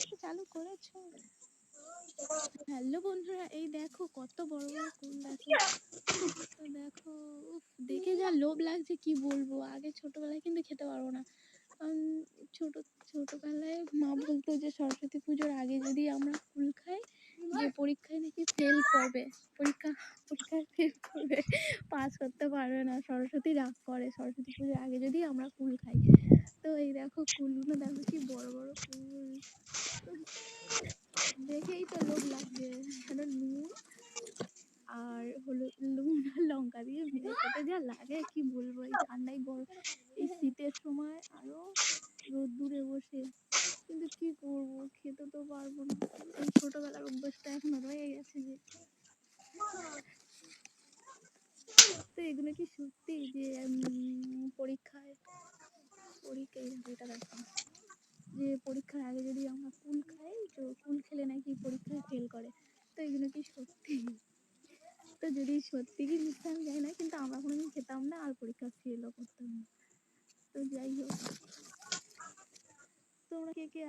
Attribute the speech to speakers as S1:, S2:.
S1: থেকে চালু করেছ। হ্যালো বন্ধুরা, এই দেখো কত বড় বড় কুল দেখো। দেখো দেখে যা লোভ লাগছে, কি বলব? আগে ছোটবেলায় কিন্তু খেতে পারব না। ছোট, ছোটবেলায় মা বলতো যে সরস্বতী পুজোর আগে যদি আমরা কুল খাই, যে পরীক্ষায় নাকি ফেল করবে। পরীক্ষা, পরীক্ষায় ফেল করবে, পাস করতে পারবে না। সরস্বতী রাগ করে, সরস্বতী পুজোর আগে যদি আমরা কুল খাই। দেখো কুলগুলো দেখো কি বড় বড় কুল দেখেই তো লোভ লাগবে এখানে নুন আর হলো নুন আর লঙ্কা দিয়ে ভেজে খেতে যা লাগে কি বলব? এই ঠান্ডায় গরম এই শীতের সময় আরও রোদ্দুরে বসে। কিন্তু কি করব? খেতে তো পারব না। এই ছোটবেলার অভ্যাসটা এখনও রয়ে গেছে যে। তো এগুলো কি সত্যি যে উম, যে পরীক্ষার আগে যদি আমরা কুল খাই, তো কুল খেলে নাকি পরীক্ষায় ফেল করে। তো এগুলো কি সত্যি? তো যদি সত্যি কি মিথ্যা, আমি জানি না, কিন্তু আমরা কোনোদিন খেতাম না আর পরীক্ষা ফেলও করতাম না। তো যাই হোক। তোমরা কে কে